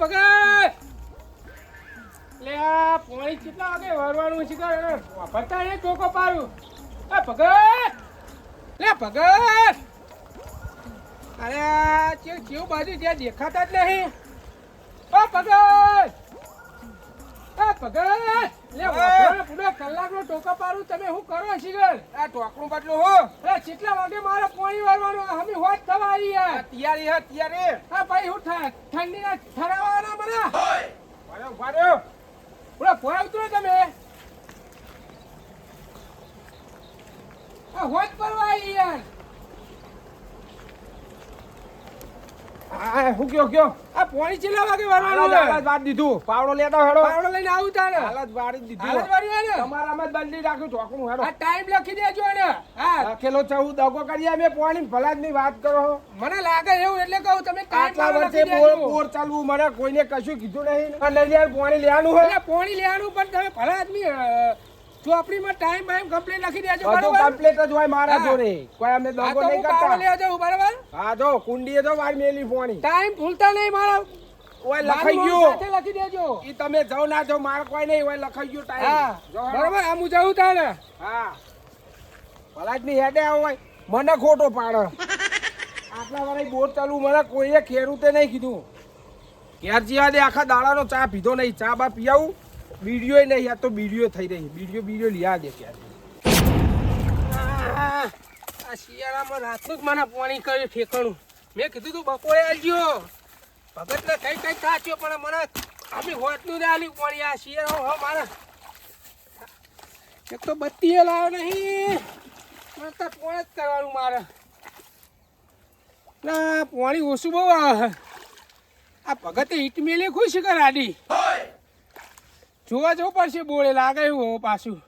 ભગત લે, આ પોણી કેટલા વાગે વરવાનું છે કે? ભરતા એ ચોકો પારું એ ભગત લે ભગત અરે ચેવ ચેવ બાજુ જ્યાં દેખાતા જ નહીં. ઓ ભગત એ ભગત લે વરવાનો પૂરો કલાકનો ટોકો તમે કરો શિગર? આ ટોકરું બદલું હો. અરે કેટલા વાગે મારે પોણી વરવાનું અમે હોત થવા આવી યાર. તૈયારી હા તૈયારી. હા ભાઈ હું ઠંડીના ઠરાવાના મને વાળો વાળો પૂરા ભોય ઉતરો તમે? આ હોત પરવા આવી યાર. હા હું કયો કયો? આ પોણી છેલ્લા વાગે હાલ જ હાલ જ વરવાનું વાત દીધું. પાવડો લેતો હેડો. પાવડો લઈને આવું તારે. હાલ જ વાળી જ હાલ જ દીધું. વાળી આને. તમારામાં જ બંધી રાખ્યું ટોકરું હેડો. આ ટાઈમ લખી દેજો ને હા. લખેલો છે હું દગો કરી અમે પોણી ભલા ની વાત કરો મને લાગે એવું એટલે કહું તમે આટલા વર્ષે બોર બોર ચાલવું મને કોઈને કશું કીધું નહીં. અને લઈ લે પોણી લેવાનું હોય એટલે પોણી લેવાનું પણ તમે ભલા આદમી ચોપડીમાં ટાઈમ બાઈમ કમ્પ્લીટ લખી દેજો બરોબર? કમ્પ્લીટ જ હોય મારા. જોડે. કોઈ અમને દોગો તો નહીં કરતા. લેવા જાઉં બરોબર? હા જો કુંડીએ તો વાર મેલી ફોણી ટાઈમ ભૂલતા નહીં મારા. ઓય લખાઈ ગયો. સાથે લખી દેજો. ઈ તમે જાવ ના જાવ માર કોઈ નહીં ઓય લખાઈ ગયો ટાઈમ. બરોબર? આ હું જાઉં તાને હા. ભલાજની હેડે હોય મને ખોટો પાડો. આટલા વારે બોર ચાલુ મને કોઈએ ખેડૂતે નહીં કીધું. ઘેર જીવા દે આખા દાડાનો ચા પીધો નહીં. ચા બા પીયાવું બીડીઓ નહીં, આ તો બીડીઓ થઈ રહી. બીડીઓ બીડીઓ લીયા દે ક્યારે આ શિયાળામાં રાતનું જ મને પાણી કર્યું ઠેકાણું. મેં કીધું તું બપોરે આવજો. ભગતને કઈ કઈ કાચ્યો પણ મને અમે હોટનું ને આલ્યું પાણી. આ શિયાળો હો મારે. એક તો બત્તીએ લાવ નહીં. મને તો પોણ જ કરવાનું મારે. ના પાણી ઓછું બહુ આ ભગતે ઈટ મેલે ખુશ કર આડી જોવા જવું પડશે બોળે લાગે એવું પાછું.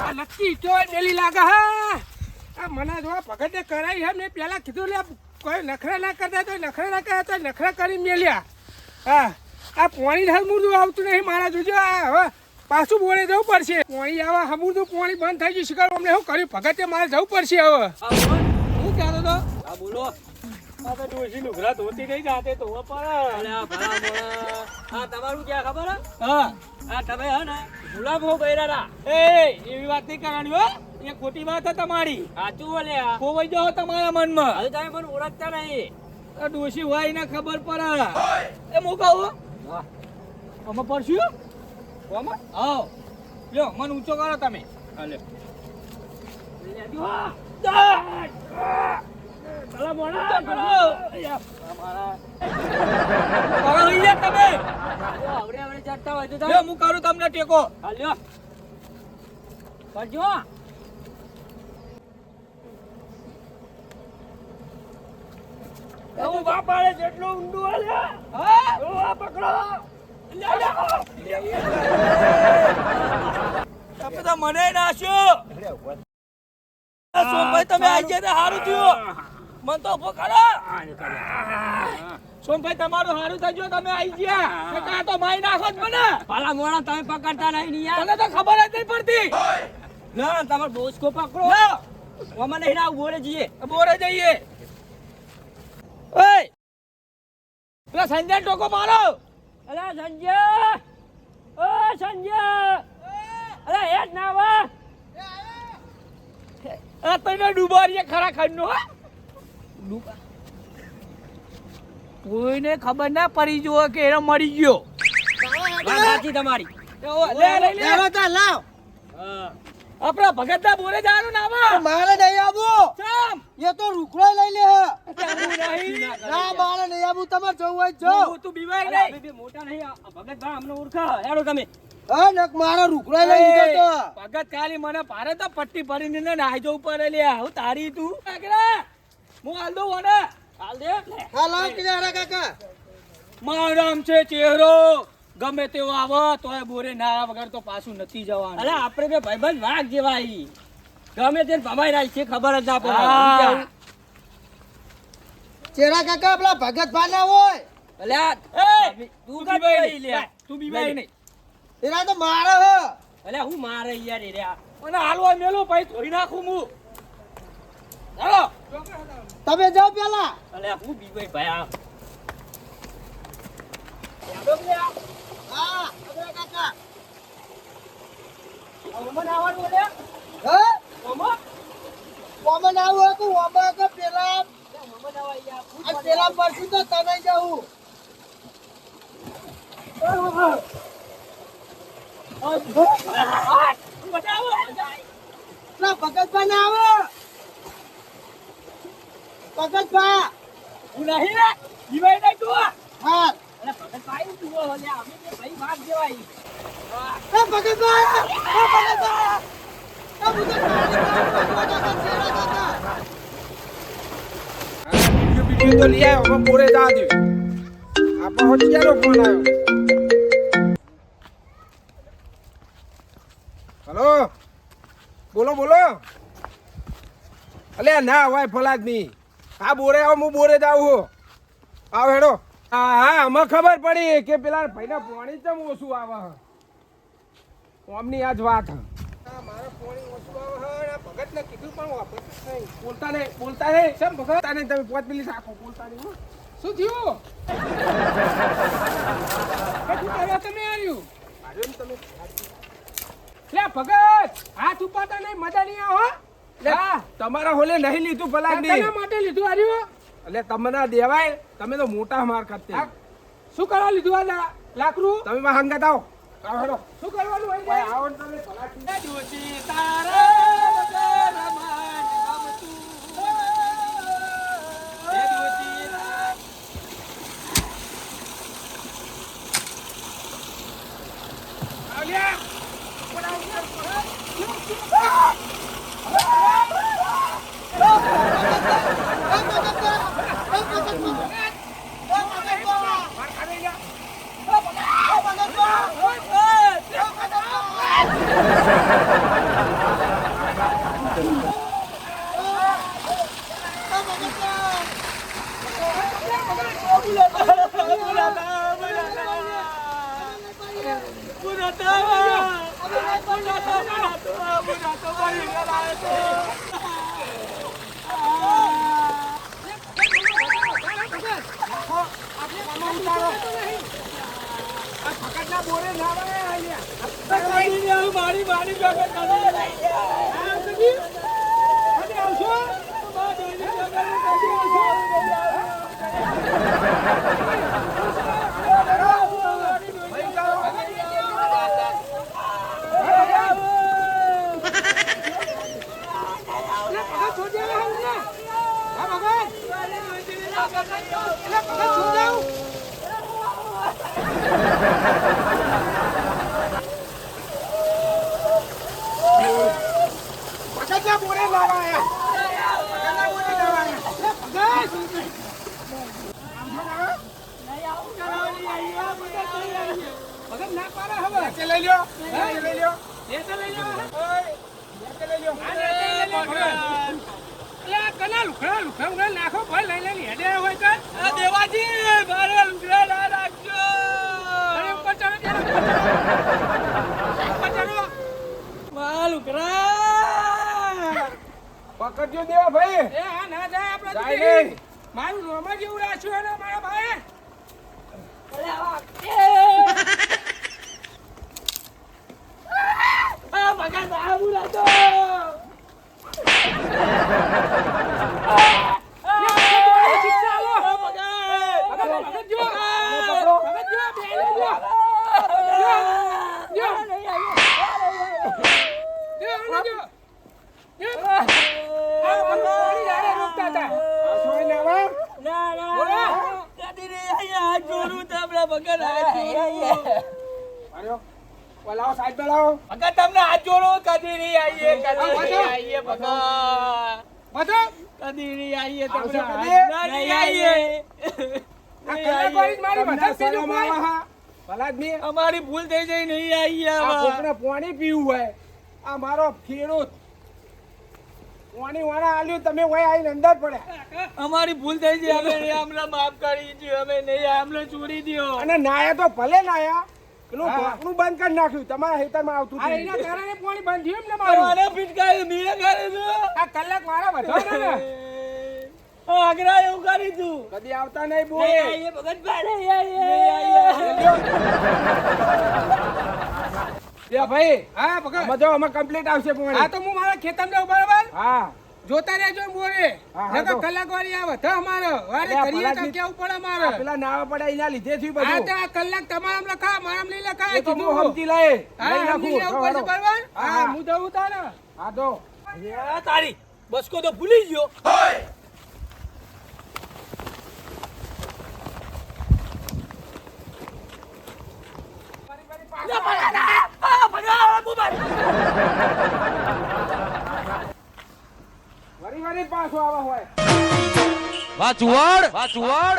આ નક્કી તો મેલી લાગે હા. આ મને જો ભગતે કરાવી હે મેં પેલા કીધું લે કોઈ નખરા ના કરતા તો નખરા ના કરતા તો નખરા કરી મેલ્યા હા આ પાણી હમુરદું આવતું નહીં મારા જોજો આ હવે પાછું બોલે જવું પડશે. પાણી આવા હમુરદું પાણી બંધ થઈ ગયું શિકાર અમને શું કર્યું? ભગતે મારે જવું પડશે હવે. શું કહેતો તો બોલો. આ તો ડોશી લુગડા ધોતી નહીં જાતે તો ભલા તમારું ક્યાં ખબર હે? હા. આ તમે હે ને ગુલાબ હો બૈરા રા. એ એવી વાત નહીં કરવાની હો. એ ખોટી વાત છે તમારી. સાચું બોલે. ખોવાઈ જાઓ તમારા મનમાં. હવે તમે મને ઓળખતા નહીં. ડોશી હોય ને ખબર પડે. એ હું. કહું અમે પડશું? અમે આવો. લ્યો મન ઊંચો કરો તમે. હાલે. ભલા મોણા કરો કરો લઈ તમે આવડે આવડે ચડતા હોય તો તમે. લ્યો હું જેટલું ઊંડું તમે તો મને નાશ્યો સોમભાઈ તમે આવી ગયા સારું થયું. મન તો ઊભો કરો. સોમભાઈ તમારું સારું થઈ ગયું તમે આવી ગયા. કાં તો મારી નાખો જ મને. પાલા મોણા તમે પકડતા નહીં ને યાર. તને તો ખબર જ નહીં પડતી. ના તમારો બોસકો પકડો. ઓમાં નહીં ના બોરે જઈએ. બોરે જઈએ. ઓય. પેલા સંજય ટોકો મારો. અરે સંજય ઓ સંજય અરે એ જ ના વા. અરે તને ડૂબારીએ ખરા ખંડનો હા. કોઈને ખબર ના પડી જો કે એને મરી ગયો. સાચી તમારી. લે લે લે. હા. આપણા ભગતના બોલે જવાનું ના મારે નહીં આવું એ તો રૂખડો લઈ લે ના મારે નહીં આવું તમારે જવું હોય તો તું બીમાર નહીં. મોટા નહીં. ભગત ભા અમને ઓળખા હેડો તમે. મારો લઈ લીધો તો. ભગત કાલી મને ભારે તો પટ્ટી ભરીને ને નાહી જવું પડે લે હું તારી તું. આગળ. હું હાલ દઉં વને હાલ દે હા કિનારા કાકા. મારું નામ છે ચહેરો. ગમે તેવો આવે તોય બોરે ના વગર તો પાછું નથી જવાનું. અલે આપણે બે ભાઈબંધ વાઘ જેવા. ગમે તે ભમાઈ રહ્યા છે ખબર જ ના પડે. ચેરા કાકા પેલા ભગત ભાના હોય. અલે આ એ, તું નહીં. લે? તું બીવાય નહીં. એના તો મારે હ. અલે હું મારે યાર રહ્યા. મને હાલવા મેલો ભાઈ ધોઈ નાખું હું. ચાલો તમે જાઓ પેલા અલે હું બીભાઈ ભાઈ આ હા અગરા કાકા ઓમન આવવાનું એટલે હે ઓમન ઓમન આવું હતું ઓમન કે પેલા ઓમન આવા યાર પેલા પરસું તો તમે જવું ના ભગતભા ભગતભા હું નહીં રે બીભાઈ નહીં તું. હા. અલે ભગત ભાઈ તું અમે તે ભાઈ ભાગ જેવાય એ ભગતભા એ ભગતભા એ બીજું બીજું તો લઈ આવ્યો હવે બોરે જા દે. આપણે હોશિયારો ફોન આવ્યો. હલો? બોલો બોલો. અલે ના હોય ફલાદમી હા બોરે આવો હું બોરે જાઉં છું આવ હેડો. હા હા અમે ખબર પડી કે પેલા ભાઈના પાણી ચમ ઓછું આવે ઓમની આજ વાત મારે પાણી ઓછું આવે ભગતને કીધું પણ વાપરતું નહીં. બોલતા નહીં બોલતા નહીં. કેમ ભગત? નહીં તમે પોત મિનિટ રાખો બોલતા નહીં શું થયું? તમે આવ્યું તમે. લે ભગત હાથ ઉપાડતા નહીં મજા નહીં આવો તમારા હોલે નહીં લીધું ભલા તેના માટે લીધું આર્યું? એટલે તમને દેવાય તમે તો મોટા માર ખાતે. શું કરવા લીધું આ લાકડું? તમે માં હંગાત આવો શું કરવાનું હોય આવો તમે ફલાદમી. આ મારી મારી ભગત આ સુધી? હજી આવશો? લે, ભગત છોડી આવે છે ને? હા, ભગત? લે, ભગત છોડી આવ. ફકતના બોરે ના આવે ફકતના બોરે ના આવે લે, ભગત! ભગત ના પાડે હવે. નીચે લઈ લ્યો નીચે લઈ લ્યો લેતે લઈ લો. ઓય, નીચે લઈ લ્યો આ લેતે લઈ લો, ભગત. લે, આ કના લુખડા લુખડા ઉખડા નાખો ભાઈ લઈ લઈને હેડે હોય તો દેવાજી મારે લુગડા ના રાખજો ઉપર ચડો મારા લુગડા પકડજો દેવા ભાઈ. એ હા ના જાય આપણે. મારું નામ જેવું એવું રાખ્યું ને મારા ભાઈ આ આવું રાતો શિક્ષા આલો. ભગત, ભગત જો. ભગત જો, બેહી લે જો. જો. જો, આને જો. જો. આ રોકતા હતા. આવશો હોય ને? ના હાથ જોડું તમને ભગત. ઓય, લાવો સાઈડ પર લાવો ભગત તમને હાથ જોડો. કદી નહીં આવીએ કદી નહીં? આવીએ ભગત. બધો? કદી નહીં આવીએ તમને હાથ નહીં આવીએ અમારી ભૂલ થઈ જઈ નહીં આવીએ આ પાણી પીવું હોય. આ મારો ખેડૂત. પાણી વાળા આલ્યું તમે વય આવીને અંદર પડ્યા. અમારી ભૂલ થઈ જાય અમે અમને માફ કરી દીધી અમે નહીં અમને છોડી દીધો અને નાયા તો ભલે નાયા. પેલું હા. ઢોકણું બંધ કરી નાખ્યું તમારા હેતરમાં આવતું આ હતું. એના કારણે પાણી બંધ થયું ને મારું મારે ફિટકારી મેં કર્યું આ કલાક મારા વધારે ને આગરા એવું કરી તું કદી આવતા નહીં બોલ એ, ભગત ભાઈ, એ, એ, એ, ભાઈ હા ભગત બધો જો આમાં કમ્પ્લીટ આવશે આ તો હું મારા ખેતર જાઉં બરાબર હા જોતા રહેજો ને બોરે હા, હા, નકર તો. કલાક વાળી આવે. તો અમારે વારે કરીએ તો. કેવું પડે મારે? પેલા નાવા પડ્યા એના લીધે થયું આ તો આ કલાક તમારામ લખા મારામ નહીં લખા એ તો કીધું હું સમજી લઈ લઈ નાખું. બરાબર? હા, હા. જવું તાને હા તો. એ, તારી બસકો તો ભૂલી ગયો. લે, ભગત, આ, ભગત, આ, મોબાઈલ. વરી વરી પાછો આવા હોય. વાચુવાડ? વાચુવાડ?